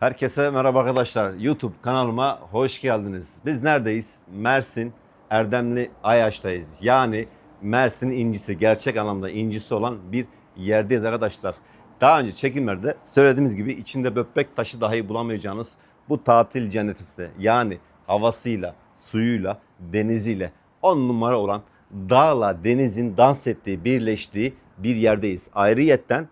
Herkese merhaba arkadaşlar. YouTube kanalıma hoş geldiniz. Biz neredeyiz? Mersin Erdemli Ayaş'tayız. Yani Mersin incisi, gerçek anlamda incisi olan bir yerdeyiz arkadaşlar. Daha önce çekimlerde söylediğimiz gibi içinde böbrek taşı dahi bulamayacağınız bu tatil cennetisi yani havasıyla, suyuyla, deniziyle on numara olan dağla denizin dans ettiği, birleştiği bir yerdeyiz. Ayrıyetten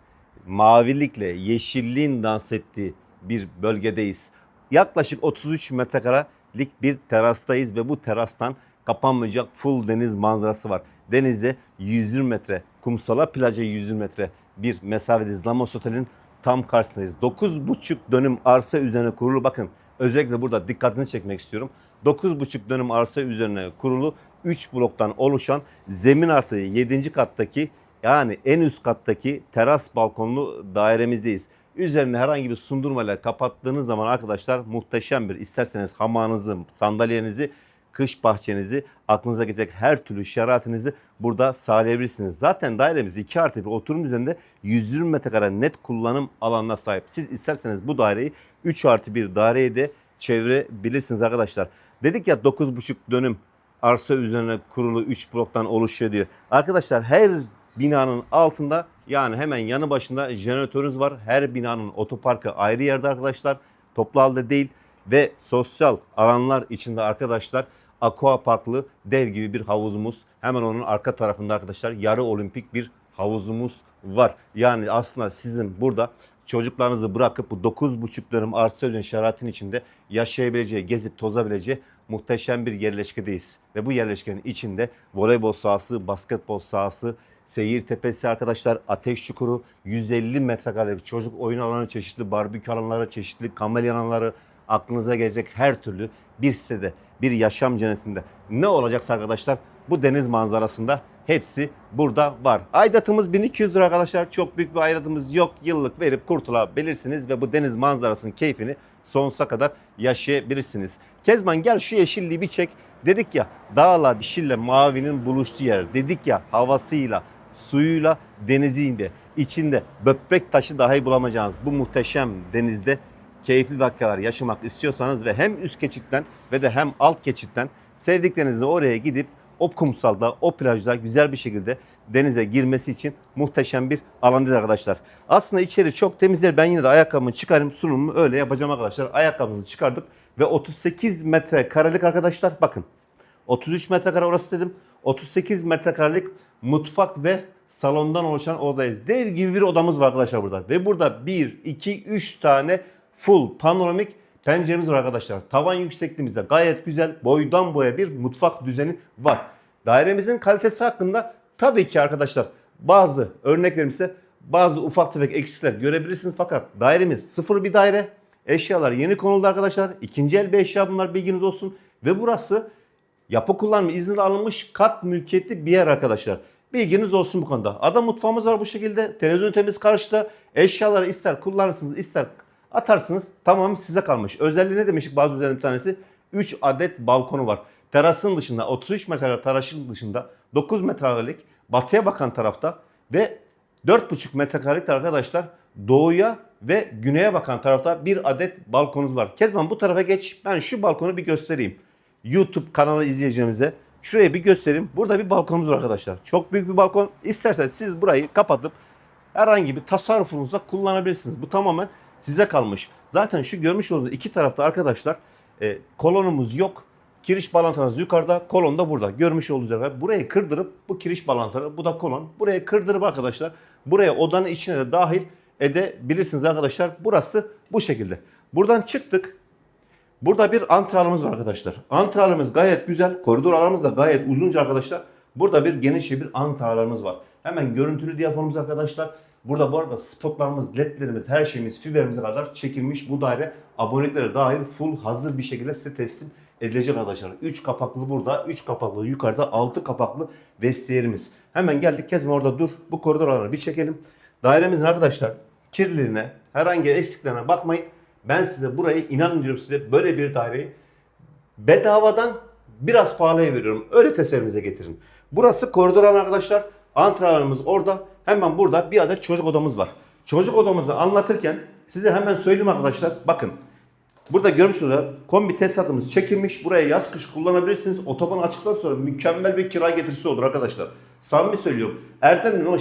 mavilikle yeşilliğin dans ettiği bir bölgedeyiz. Yaklaşık 33 metrekarelik bir terastayız ve bu terastan kapanmayacak full deniz manzarası var. Denize 120 metre, kumsala plaja 120 metre bir mesafedeyiz. Lamos Otel'in tam karşısındayız. 9,5 dönüm arsa üzerine kurulu bakın özellikle burada dikkatini çekmek istiyorum. 9,5 dönüm arsa üzerine kurulu 3 bloktan oluşan zemin artı 7. kattaki yani en üst kattaki teras balkonlu dairemizdeyiz. Üzerine herhangi bir sundurmayla kapattığınız zaman arkadaşlar muhteşem bir isterseniz hamağınızı, sandalyenizi, kış bahçenizi, aklınıza gelecek her türlü şeraitinizi burada sağlayabilirsiniz. Zaten dairemiz 2 artı bir oturum üzerinde 120 metrekare net kullanım alanına sahip. Siz isterseniz bu daireyi 3 artı bir daireye de çevirebilirsiniz arkadaşlar. Dedik ya 9,5 dönüm arsa üzerine kurulu 3 bloktan oluşuyor diyor. Arkadaşlar her binanın altında yani hemen yanı başında jeneratörünüz var. Her binanın otoparkı ayrı yerde arkadaşlar. Toplu halde değil ve sosyal alanlar içinde arkadaşlar aqua parklı dev gibi bir havuzumuz. Hemen onun arka tarafında arkadaşlar yarı olimpik bir havuzumuz var. Yani aslında sizin burada çocuklarınızı bırakıp bu 9,5 dönüm arsa üzerine şaraatin içinde yaşayabileceği, gezip tozabileceği muhteşem bir yerleşkedeyiz. Ve bu yerleşkenin içinde voleybol sahası, basketbol sahası, seyir tepesi arkadaşlar, ateş çukuru, 150 metrekare çocuk oyun alanı, çeşitli barbekü alanları, çeşitli kamelya alanları, aklınıza gelecek her türlü bir sitede, bir yaşam cennetinde ne olacaksa arkadaşlar bu deniz manzarasında hepsi burada var. Aidatımız 1200 lira arkadaşlar. Çok büyük bir aidatımız yok. Yıllık verip kurtulabilirsiniz ve bu deniz manzarasının keyfini sonsuza kadar yaşayabilirsiniz. Kezban gel şu yeşilliği bir çek. Dedik ya dağla, yeşille, mavinin buluştuğu yer. Dedik ya havasıyla, suyuyla, deniziyle, içinde böbrek taşı dahi bulamayacağınız bu muhteşem denizde keyifli dakikalar yaşamak istiyorsanız ve hem üst geçitten ve de hem alt geçitten sevdiklerinizle oraya gidip o kumsalda, o plajda güzel bir şekilde denize girmesi için muhteşem bir alandayız arkadaşlar. Aslında içeri çok temizler. Ben yine de ayakkabımı çıkarayım, sunumumu öyle yapacağım arkadaşlar. Ayakkabımızı çıkardık ve 38 metre karelik arkadaşlar bakın. 33 metrekare orası dedim. 38 metrekarelik mutfak ve salondan oluşan odayız. Dev gibi bir odamız var arkadaşlar burada. Ve burada 1, 2, 3 tane full panoramik penceremiz var arkadaşlar. Tavan yüksekliğimizde gayet güzel boydan boya bir mutfak düzeni var. Dairemizin kalitesi hakkında tabii ki arkadaşlar bazı örnek verimse bazı ufak tefek eksikler görebilirsiniz fakat dairemiz sıfır bir daire. Eşyalar yeni konuldu arkadaşlar. İkinci el bir eşya bunlar bilginiz olsun. Ve burası yapı kullanma izni alınmış kat mülkiyetli bir yer arkadaşlar. Bilginiz olsun bu konuda. Ada mutfağımız var bu şekilde. Televizyon temiz karşıda. Eşyaları ister kullanırsınız ister atarsınız. Tamam size kalmış. Özelliği ne demiştik bazı özelliğin bir tanesi? 3 adet balkonu var. Terasın dışında 33 metrekare terasın dışında 9 metrekarelik batıya bakan tarafta ve 4,5 metrekarelik arkadaşlar doğuya ve güneye bakan tarafta bir adet balkonumuz var. Kezban bu tarafa geç. Ben şu balkonu bir göstereyim. YouTube kanalı izleyicilerimize şuraya bir göstereyim. Burada bir balkonumuz var arkadaşlar. Çok büyük bir balkon. İsterseniz siz burayı kapatıp herhangi bir tasarrufunuzda kullanabilirsiniz. Bu tamamen size kalmış. Zaten şu görmüş olduğunuz iki tarafta arkadaşlar e, kolonumuz yok. Kiriş bağlantılarınız yukarıda, kolon da burada. Görmüş olduğunuz burayı kırdırıp bu kiriş bağlantıları, bu da kolon. Buraya kırdırıp arkadaşlar buraya odanın içine de dahil edebilirsiniz arkadaşlar. Burası bu şekilde. Buradan çıktık. Burada bir antralımız var arkadaşlar. Antralımız gayet güzel. Koridor alanımız da gayet uzunca arkadaşlar. Burada bir geniş bir antralarımız var. Hemen görüntülü diyaframımız arkadaşlar. Burada bu arada spotlarımız, ledlerimiz, her şeyimiz fiberimize kadar çekilmiş. Bu daire aboneliklere dahil full hazır bir şekilde size teslim edilecek arkadaşlar. 3 kapaklı burada, 3 kapaklı yukarıda, 6 kapaklı vestiyerimiz. Hemen geldik Kezban orada dur. Bu koridor alanı bir çekelim. Dairemizin arkadaşlar kirliliğine, herhangi eksiklerine bakmayın. Ben size burayı inanın diyorum size böyle bir daireyi bedavadan biraz pahalıya veriyorum. Öyle tasarımınıza getirin. Burası koridor arkadaşlar. Antrenörümüz orada. Hemen burada bir adet çocuk odamız var. Çocuk odamızı anlatırken size hemen söyleyeyim arkadaşlar. Bakın. Burada görmüş olduğunuz kombi tesisatımız çekilmiş. Buraya yaz kış kullanabilirsiniz. Otoban açıktan sonra mükemmel bir kira getirisi olur arkadaşlar. Samimi söylüyorum. Erdem'in o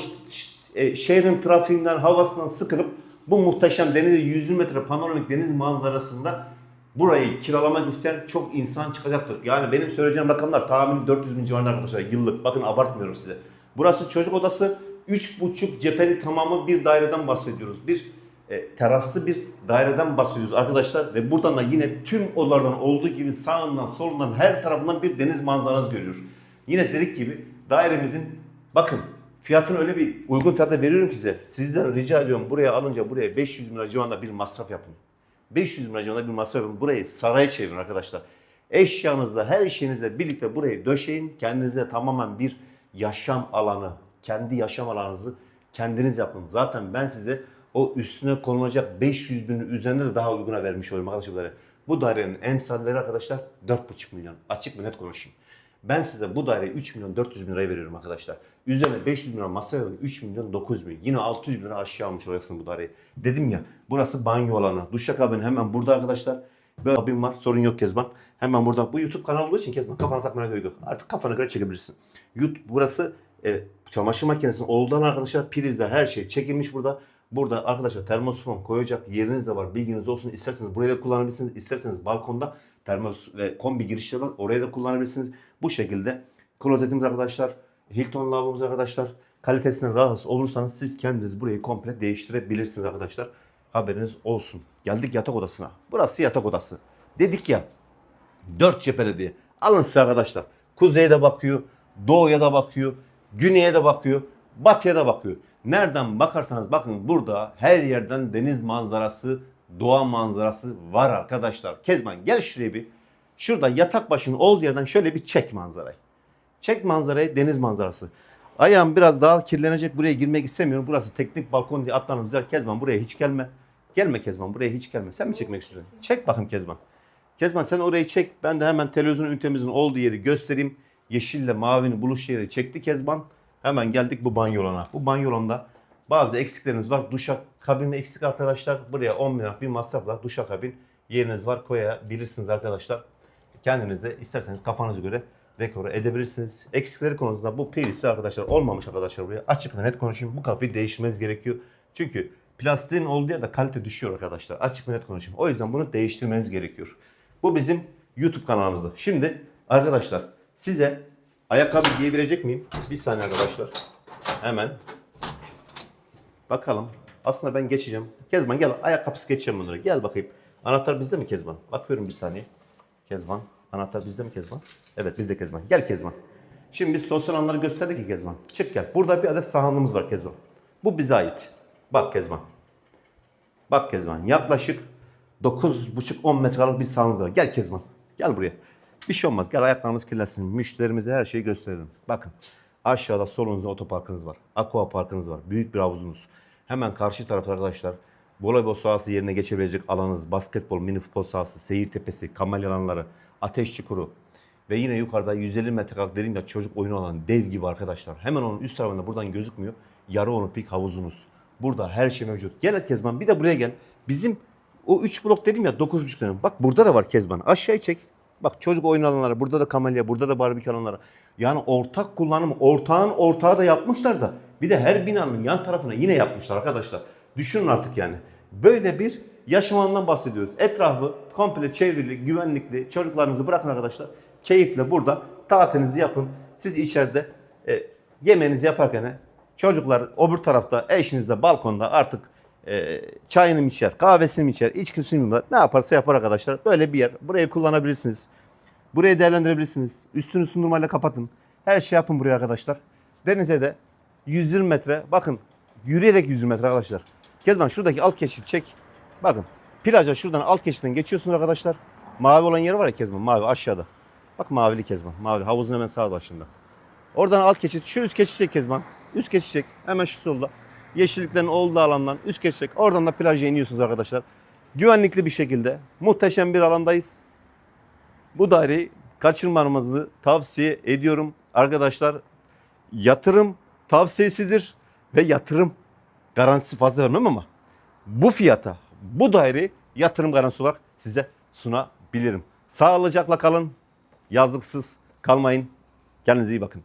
e, şehrin trafiğinden, havasından sıkılıp bu muhteşem deniz 100 metre panoramik deniz manzarasında burayı kiralamak isteyen çok insan çıkacaktır. Yani benim söyleyeceğim rakamlar tahmini 400 bin civarında arkadaşlar yıllık. Bakın abartmıyorum size. Burası çocuk odası. 3,5 cepheli tamamı bir daireden bahsediyoruz. Bir e, teraslı bir daireden bahsediyoruz arkadaşlar. Ve buradan da yine tüm odalardan olduğu gibi sağından solundan her tarafından bir deniz manzarası görüyor. Yine dedik gibi dairemizin bakın fiyatını öyle bir uygun fiyata veriyorum ki size. Sizden rica ediyorum buraya alınca buraya 500 bin lira civarında bir masraf yapın. 500 bin lira civarında bir masraf yapın. Burayı saraya çevirin arkadaşlar. Eşyanızla, her şeyinizle birlikte burayı döşeyin. Kendinize tamamen bir yaşam alanı, kendi yaşam alanınızı kendiniz yapın. Zaten ben size o üstüne konulacak 500 binin üzerinde de daha uyguna vermiş oluyorum arkadaşlar. Bu dairenin emsalleri arkadaşlar 4,5 milyon. Açık ve net konuşayım. Ben size bu daireye 3 milyon 400 bin liraya veriyorum arkadaşlar. Üzerine 500 bin lira masraf yapın 3 milyon 900 bin. Yine 600 bin lira aşağı almış olacaksın bu daireyi. Dedim ya burası banyo alanı. Duşakabin hemen burada arkadaşlar. Böyle abim var sorun yok Kezban. Hemen burada. Bu YouTube kanalı olduğu için Kezban kafana takmana gerek yok. Artık kafana göre çekebilirsin. YouTube burası e, çamaşır makinesinin olduğundan arkadaşlar prizler her şey çekilmiş burada. Burada arkadaşlar termosifon koyacak yeriniz de var. Bilginiz olsun. İsterseniz buraya da kullanabilirsiniz. İsterseniz balkonda termos ve kombi girişleri var. Oraya da kullanabilirsiniz. Bu şekilde klozetimiz arkadaşlar. Hilton lavabomuz arkadaşlar. Kalitesinden rahatsız olursanız siz kendiniz burayı komple değiştirebilirsiniz arkadaşlar. Haberiniz olsun. Geldik yatak odasına. Burası yatak odası. Dedik ya Dört cepheli diye. Alın size arkadaşlar. Kuzeye de bakıyor, doğuya da bakıyor, güneye de bakıyor, batıya da bakıyor. Nereden bakarsanız bakın burada her yerden deniz manzarası, doğa manzarası var arkadaşlar. Kezban gel şuraya bir. Şurada yatak başının olduğu yerden şöyle bir çek manzarayı. Çek manzarayı deniz manzarası. Ayağım biraz daha kirlenecek buraya girmek istemiyorum. Burası teknik balkon diye atlanır güzel. Kezban buraya hiç gelme. Gelme Kezban buraya hiç gelme. Sen mi çekmek istiyorsun? Çek bakayım Kezban. Kezban sen orayı çek. Ben de hemen televizyon ünitemizin olduğu yeri göstereyim. Yeşille mavinin buluş yeri çekti Kezban. Hemen geldik bu banyolana. Bu banyolanda bazı eksiklerimiz var. Duşa kabin eksik arkadaşlar. Buraya 10 bin lira bir masrafla duşa kabin yeriniz var koyabilirsiniz arkadaşlar. Kendiniz de isterseniz kafanıza göre dekore edebilirsiniz. Eksikleri konusunda bu PVC arkadaşlar olmamış arkadaşlar buraya. Açık ve net konuşayım. Bu kapıyı değiştirmeniz gerekiyor. Çünkü plastiğin olduğu yerde kalite düşüyor arkadaşlar. Açık ve net konuşayım. O yüzden bunu değiştirmeniz gerekiyor. Bu bizim YouTube kanalımızda. Şimdi arkadaşlar size ayakkabı giyebilecek miyim? Bir saniye arkadaşlar. Hemen. Bakalım. Aslında ben geçeceğim. Kezban gel ayakkabısı geçeceğim bunları. Gel bakayım. Anahtar bizde mi Kezban? Bakıyorum bir saniye. Kezban. Anahtar bizde mi Kezban? Evet bizde Kezban. Gel Kezban. Şimdi biz sosyal alanları gösterdik ki Kezban. Çık gel. Burada bir adet sahanlığımız var Kezban. Bu bize ait. Bak Kezban. Bak Kezban. Yaklaşık 9,5-10 metrelik bir sahanımız var. Gel Kezban. Gel buraya. Bir şey olmaz. Gel ayaklarınız kirlensin. Müşterimize her şeyi gösterelim. Bakın. Aşağıda solunuzda otoparkınız var. Aqua parkınız var. Büyük bir havuzunuz. Hemen karşı tarafta arkadaşlar voleybol sahası yerine geçebilecek alanınız, basketbol, mini futbol sahası, seyir tepesi, kamelya alanları, ateş çukuru ve yine yukarıda 150 metrekare dedim ya çocuk oyunu alanı dev gibi arkadaşlar. Hemen onun üst tarafında buradan gözükmüyor. Yarı olimpik havuzunuz. Burada her şey mevcut. Gel Kezban bir de buraya gel. Bizim o 3 blok dedim ya 9,5 tane. Bak burada da var Kezban. Aşağıya çek. Bak çocuk oyun alanları, burada da kamelya, burada da barbekü alanları. Yani ortak kullanımı, ortağın ortağı da yapmışlar da. Bir de her binanın yan tarafına yine yapmışlar arkadaşlar. Düşünün artık yani. Böyle bir yaşam alanından bahsediyoruz. Etrafı komple çevrili, güvenlikli. Çocuklarınızı bırakın arkadaşlar. Keyifle burada tatilinizi yapın. Siz içeride e, yemeğinizi yaparken çocuklar öbür tarafta eşinizle balkonda artık e, çayını mı içer, kahvesini mi içer, içkisini mi ne yaparsa yapar arkadaşlar. Böyle bir yer. Burayı kullanabilirsiniz. Burayı değerlendirebilirsiniz. Üstünü sundurmayla kapatın. Her şey yapın buraya arkadaşlar. Denize de 120 metre. Bakın yürüyerek 120 metre arkadaşlar. Kezban şuradaki alt geçit çek. Bakın plaja şuradan alt geçitten geçiyorsunuz arkadaşlar. Mavi olan yer var ya Kezban mavi aşağıda. Bak mavili Kezban. Mavi havuzun hemen sağ başında. Oradan alt geçit. Şu üst geçit çek Kezban. Üst geçit çek. Hemen şu solda. Yeşilliklerin olduğu alandan üst geçit çek. Oradan da plaja iniyorsunuz arkadaşlar. Güvenlikli bir şekilde. Muhteşem bir alandayız. Bu daireyi kaçırmanızı tavsiye ediyorum. Arkadaşlar yatırım tavsiyesidir ve yatırım garantisi fazla vermem ama bu fiyata bu daireyi yatırım garantisi olarak size sunabilirim. Sağlıcakla kalın. Yazlıksız kalmayın. Kendinize iyi bakın.